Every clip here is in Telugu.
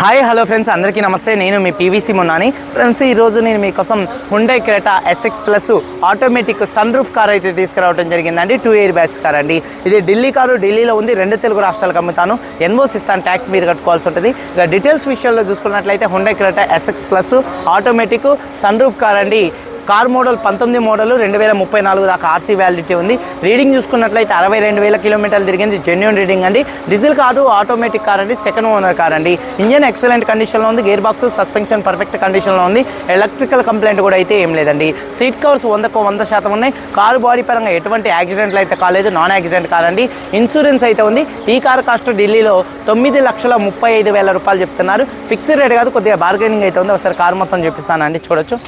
హాయ్ హలో ఫ్రెండ్స్ అందరికీ నమస్తే. నేను మీ పీవీసీ మున్నాని. ఫ్రెండ్స్ ఈరోజు నేను మీకోసం Hyundai Creta SX plus automatic sunroof car అయితే తీసుకురావడం జరిగిందండి. టూ ఇయర్ బ్యాగ్స్ కార్ అండి. ఇది ఢిల్లీ కారు ఢిల్లీలో ఉంది. రెండు తెలుగు రాష్ట్రాలకు అమ్ముతాను. ఎన్వోస్ ఇస్తాను ట్యాక్స్ మీరు కట్టుకోవాల్సి ఉంటుంది. ఇక డీటెయిల్స్ విషయంలో చూసుకున్నట్లయితే Hyundai Creta SX plus automatic sunroof car అండి. కార్ మోడల్ పంతొమ్మిది మోడల్ రెండు వేల ముప్పై నాలుగు దాకా ఆర్సీ వ్యాలిడిటీ ఉంది. రీడింగ్ చూసుకున్నట్లయితే అరవై రెండు వేల కిలోమీటర్లు తిరిగింది. జెన్యున్ రీడింగ్ అండి. డీజిల్ కారు ఆటోమేటిక్ కార్ అండి సెకండ్ ఓనర్ కార్ అండి. ఇంజన్ ఎక్సలెంట్ కండిషన్లో ఉంది. గేర్ బాక్స్ సస్పెన్షన్ పర్ఫెక్ట్ కండిషన్లో ఉంది. ఎలక్ట్రికల్ కంప్లైంట్ కూడా అయితే ఏం లేదండి. సీట్ కవర్స్ వందకు వంద శాతం ఉన్నాయి. కారు బాడీ పరంగా ఎటువంటి యాక్సిడెంట్లు అయితే కాలేదు. నాన్ యాక్సిడెంట్ కార్ అండి. ఇన్సూరెన్స్ అయితే ఉంది. ఈ కార్ కాస్ట్ ఢిల్లీలో తొమ్మిది లక్షల ముప్పై ఐదు వేల రూపాయలు చెప్తున్నారు. ఫిక్స్డ్ రేట్ కాదు కొద్దిగా బార్గెనింగ్ అయితే ఉంది. ఒకసారి కార్ మొత్తం చూపిస్తానండి. చూడొచ్చు.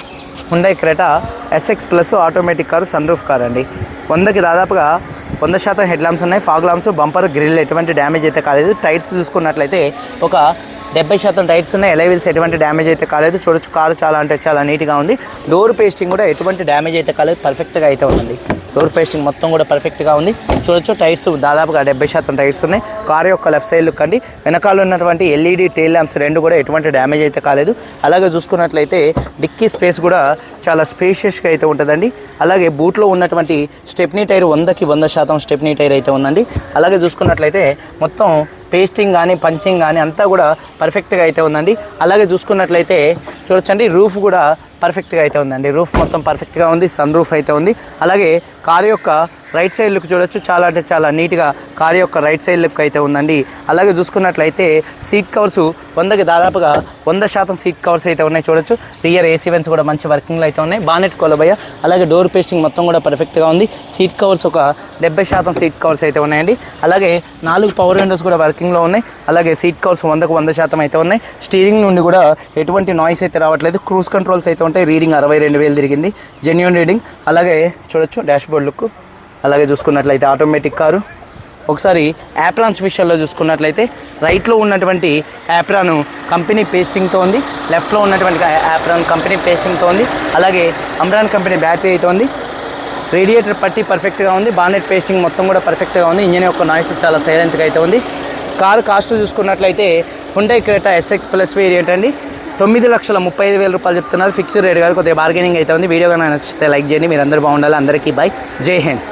Hyundai Creta SX plus automatic car sunroof car అండి. వందకి దాదాపుగా వంద శాతం హెడ్ ల్యాంప్స్ ఉన్నాయి. ఫాగ్ ల్యాంప్స్ బంపర్ గ్రిల్ ఎటువంటి డ్యామేజ్ అయితే కాలేదు. టైర్స్ చూసుకున్నట్లయితే ఒక డెబ్బై శాతం టైర్స్ ఉన్నాయి. ఎలైవిల్స్ ఎటువంటి డ్యామేజ్ అయితే కాలేదు. చూడొచ్చు కారు చాలా అంటే చాలా నీట్గా ఉంది. డోర్ పేస్టింగ్ కూడా ఎటువంటి డ్యామేజ్ అయితే కాలేదు. పర్ఫెక్ట్గా అయితే ఉంది డోర్ పేస్టింగ్ మొత్తం కూడా పర్ఫెక్ట్గా ఉంది. చూడొచ్చు టైర్స్ దాదాపుగా డెబ్బై శాతం టైర్స్ ఉన్నాయి. కార్ యొక్క లెఫ్ట్ సైడ్ లుక్ అండి. వెనకాల ఉన్నటువంటి ఎల్ఈడి టైల్ ల్యాంప్స్ రెండు కూడా ఎటువంటి డ్యామేజ్ అయితే కాలేదు. అలాగే చూసుకున్నట్లయితే డిక్కీ స్పేస్ కూడా చాలా స్పేషియస్గా అయితే ఉంటుందండి. అలాగే బూట్లో ఉన్నటువంటి స్టెప్నీ టైర్ వందకి వంద శాతం స్టెప్నీ టైర్ అయితే ఉందండి. అలాగే చూసుకున్నట్లయితే మొత్తం పేస్టింగ్ కానీ పంచింగ్ కానీ అంతా కూడా పర్ఫెక్ట్గా అయితే ఉందండి. అలాగే చూసుకున్నట్లయితే చూడొచ్చండి రూఫ్ కూడా పర్ఫెక్ట్గా అయితే ఉందండి. రూఫ్ మొత్తం పర్ఫెక్ట్గా ఉంది సన్ రూఫ్ అయితే ఉంది. అలాగే కారు యొక్క రైట్ సైడ్ లుక్ చూడొచ్చు. చాలా అంటే చాలా నీట్గా కార్ యొక్క రైట్ సైడ్ లుక్ అయితే ఉందండి. అలాగే చూసుకున్నట్లయితే సీట్ కవర్స్ వందకి దాదాపుగా వంద శాతం సీట్ కవర్స్ అయితే ఉన్నాయి చూడొచ్చు. రియర్ ఏసీ వెన్స్ కూడా మంచి వర్కింగ్లో అయితే ఉన్నాయి. బానెట్ కొలబయ్య అలాగే డోర్ పేస్టింగ్ మొత్తం కూడా పర్ఫెక్ట్గా ఉంది. సీట్ కవర్స్ ఒక డెబ్బై శాతం సీట్ కవర్స్ అయితే ఉన్నాయండి. అలాగే నాలుగు పవర్ విండోస్ కూడా వర్కింగ్లో ఉన్నాయి. అలాగే సీట్ కవర్స్ వందకు వంద శాతం అయితే ఉన్నాయి. స్టీరింగ్ నుండి కూడా ఎటువంటి నాయిస్ అయితే రావట్లేదు. క్రూజ్ కంట్రోల్స్ అయితే ఉంటాయి. రీడింగ్ అరవై రెండు వేలు తిరిగింది. Genuine reading. అలాగే చూడొచ్చు డాష్ బోర్డ్ లుక్. అలాగే చూసుకున్నట్లయితే ఆటోమేటిక్ కారు. ఒకసారి యాప్రాన్స్ విషయంలో చూసుకున్నట్లయితే రైట్లో ఉన్నటువంటి యాప్రాన్ కంపెనీ పేస్టింగ్తో ఉంది. లెఫ్ట్లో ఉన్నటువంటి యాప్రాన్ కంపెనీ పేస్టింగ్తో ఉంది. అలాగే అమ్రాన్ కంపెనీ బ్యాటరీ అయితే ఉంది. రేడియేటర్ పట్టి పర్ఫెక్ట్గా ఉంది. బానెట్ పేస్టింగ్ మొత్తం కూడా పర్ఫెక్ట్గా ఉంది. ఇంజన్ యొక్క నాయిస్ చాలా సైలెంట్గా అయితే ఉంది. కారు కాస్ట్ చూసుకున్నట్లయితే Hyundai Creta SX plus variant అండి. తొమ్మిది లక్షల ముప్పై ఐదు వేల రూపాయలు చెప్తున్నారు. ఫిక్స్డ్ రేట్ కాదు కొద్దిగా బార్గెనింగ్ అయితే ఉంది. వీడియో కానీ నచ్చితే లైక్ చేయండి. మీరు అందరూ బాగుండాలి. అందరికీ బై జై హింద్.